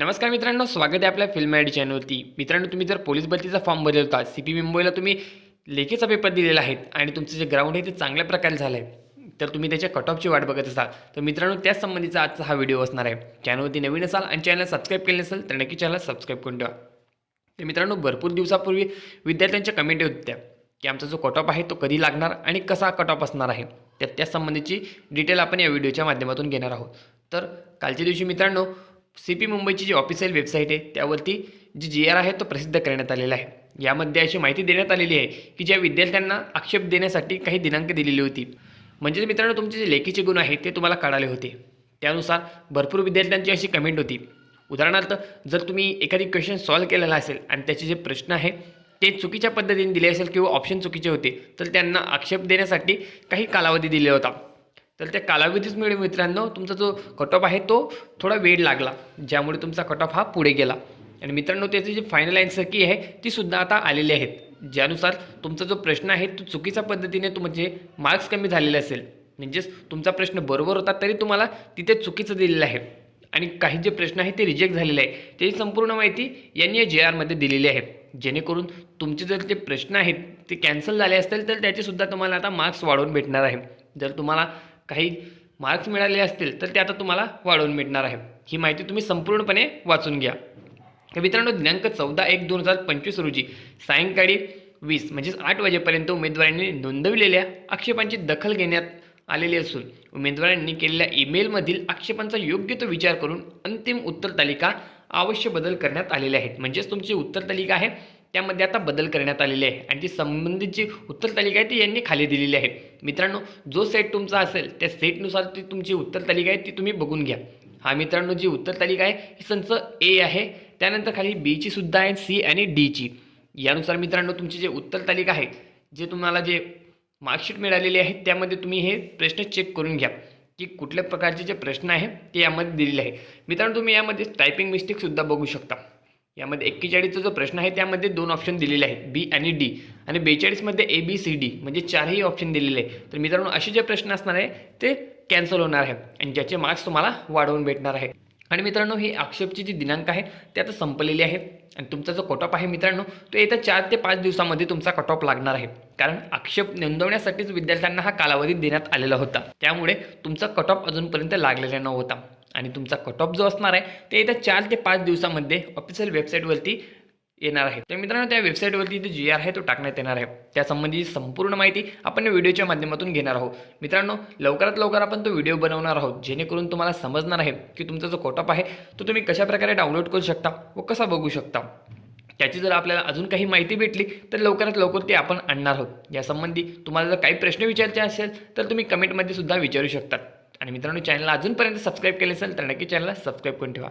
नमस्कार मित्रांनो स्वागत आहे आपल्या फिल्म आय डी चॅनलवरती मित्रांनो तुम्ही जर पोलीस भरतीचा फॉर्म भरला होता सी पी मुंबईला तुम्ही लेखीचा पेपर दिलेला आहे आणि तुमचं जे ग्राउंड आहे ते चांगल्या प्रकारे झालं आहे तर तुम्ही त्याच्या कट ऑफची वाट बघत असाल. तर मित्रांनो त्याच संबंधीचा आजचा हा व्हिडिओ असणार आहे. चॅनलवरती नवीन असाल आणि चॅनल सबस्क्राईब केले नसेल तर नक्की चॅनल सबस्क्राईब करून ठेवा. तर मित्रांनो भरपूर दिवसापूर्वी विद्यार्थ्यांच्या कमेंट येत होत्या की आमचा जो कट ऑफ आहे तो कधी लागणार आणि कसा कट ऑफ असणार आहे. तर त्या संबंधीची डिटेल आपण या व्हिडिओच्या माध्यमातून घेणार आहोत. तर कालच्या दिवशी मित्रांनो सी पी मुंबईची जी ऑफिशियल वेबसाईट आहे त्यावरती जी जी आर आहे तो प्रसिद्ध करण्यात आलेला आहे. यामध्ये अशी माहिती देण्यात आलेली आहे की ज्या विद्यार्थ्यांना आक्षेप देण्यासाठी काही दिनांक दिलेली होती. म्हणजेच मित्रांनो तुमचे जे लेखीचे गुण आहेत ते तुम्हाला कळाले होते. त्यानुसार भरपूर विद्यार्थ्यांची अशी कमेंट होती. उदाहरणार्थ जर तुम्ही एखादी क्वेश्चन सॉल्व्ह केलेला असेल आणि त्याचे जे प्रश्न आहे ते चुकीच्या पद्धतीने दिले असेल किंवा ऑप्शन चुकीचे होते तर त्यांना आक्षेप देण्यासाठी काही कालावधी दिले होता. तर त्या कालावधीचमुळे मित्रांनो तुमचा जो कट ऑफ आहे तो थोडा वेळ लागला ज्यामुळे तुमचा कट ऑफ हा पुढे गेला. आणि मित्रांनो त्याची जी फायनल आन्सर की आहे ती सुद्धा आता आलेली आहेत ज्यानुसार तुमचा जो प्रश्न आहे तो चुकीच्या पद्धतीने तुमचे म्हणजे मार्क्स कमी झालेले असेल. म्हणजेच तुमचा प्रश्न बरोबर होता तरी तुम्हाला तिथे चुकीचं दिलेलं आहे. आणि काही जे प्रश्न आहेत ते रिजेक्ट झालेले आहे. त्याची संपूर्ण माहिती यांनी या जे आरमध्ये दिलेली आहे. जेणेकरून तुमचे जर ते प्रश्न आहेत ते कॅन्सल झाले असतील तर त्याचेसुद्धा तुम्हाला आता मार्क्स वाढवून भेटणार आहे. जर तुम्हाला काही मार्क्स मिळाले असतील तर ते आता तुम्हाला वाढवून भेटणार आहे. ही माहिती तुम्ही संपूर्णपणे वाचून घ्या. तर मित्रांनो दिनांक चौदा एक दोन हजार पंचवीस रोजी सायंकाळी वीस म्हणजेच आठ वाजेपर्यंत उमेदवारांनी नोंदविलेल्या आक्षेपांची दखल घेण्यात आलेली असून उमेदवारांनी केलेल्या ईमेलमधील आक्षेपांचा योग्य तो विचार करून अंतिम उत्तर तालिका अवश्य बदल करण्यात आलेले आहेत. म्हणजेच तुमची उत्तर तालिका आहे त्यामध्ये आता बदल करण्यात आलेले आहे. आणि ती संबंधित जी उत्तर तालिका आहे ती यांनी खाली दिलेली आहे. मित्रांनो जो सेट तुमचा असेल त्या सेटनुसार ती तुमची उत्तर तालिका आहे ती तुम्ही बघून घ्या. हा मित्रांनो जी उत्तर तालिका आहे ही संच ए आहे. त्यानंतर खाली बीची सुद्धा आहे सी आणि डीची यानुसार मित्रांनो तुमची जे उत्तर तालिका आहे जे तुम्हाला जे मार्कशीट मिळालेली आहे त्यामध्ये तुम्ही हे प्रश्न चेक करून घ्या. की कुठल्या प्रकारचे जे प्रश्न आहे ते यामध्ये दिलेले आहे. मित्रांनो तुम्ही यामध्ये टायपिंग मिस्टेकसुद्धा बघू शकता. यामध्ये एक्केचाळीसचा जो प्रश्न आहे त्यामध्ये दोन ऑप्शन दिलेले आहेत बी आणि डी आणि बेचाळीसमध्ये ए बी सी डी म्हणजे चारही ऑप्शन दिलेले आहे तर मित्रांनो असे जे प्रश्न असणार आहे ते कॅन्सल होणार आहे आणि ज्याचे मार्क्स तुम्हाला वाढवून भेटणार आहे आणि मित्रांनो ही आक्षेपची जी दिनांक आहे ते आता संपलेली आहे आणि तुमचा जो कट ऑफ आहे मित्रांनो तो येत्या चार ते पाच दिवसामध्ये तुमचा कट ऑफ लागणार आहे. कारण आक्षेप नोंदवण्यासाठीच विद्यार्थ्यांना हा कालावधी देण्यात आलेला होता. त्यामुळे तुमचा कट ऑफ अजूनपर्यंत लागलेला नव्हता. आणि तुमचा कट ऑफ जो असणार आहे ते येत्या चार ते पाच दिवसामध्ये ऑफिशियल वेबसाईटवरती येणार आहे. तर मित्रांनो त्या वेबसाईटवरती जे जी आर आहे तो टाकण्यात येणार आहे. त्यासंबंधी संपूर्ण माहिती आपण व्हिडिओच्या माध्यमातून घेणार आहोत. मित्रांनो लवकरात लवकर आपण तो व्हिडिओ बनवणार आहोत जेणेकरून तुम्हाला समजणार आहे की तुमचा जो कोटअप आहे तो तुम्ही कशाप्रकारे डाउनलोड करू शकता व कसा बघू शकता. त्याची जर आपल्याला अजून काही माहिती भेटली तर लवकरात लवकर ती आपण आणणार आहोत. यासंबंधी तुम्हाला जर काही प्रश्न विचारायचे असेल तर तुम्ही कमेंटमध्ये सुद्धा विचारू शकतात. आणि मित्रांनो चॅनलला अजूनपर्यंत सबस्क्राईब केले असेल तर नक्की चॅनलला सबस्क्राईब करून ठेवा.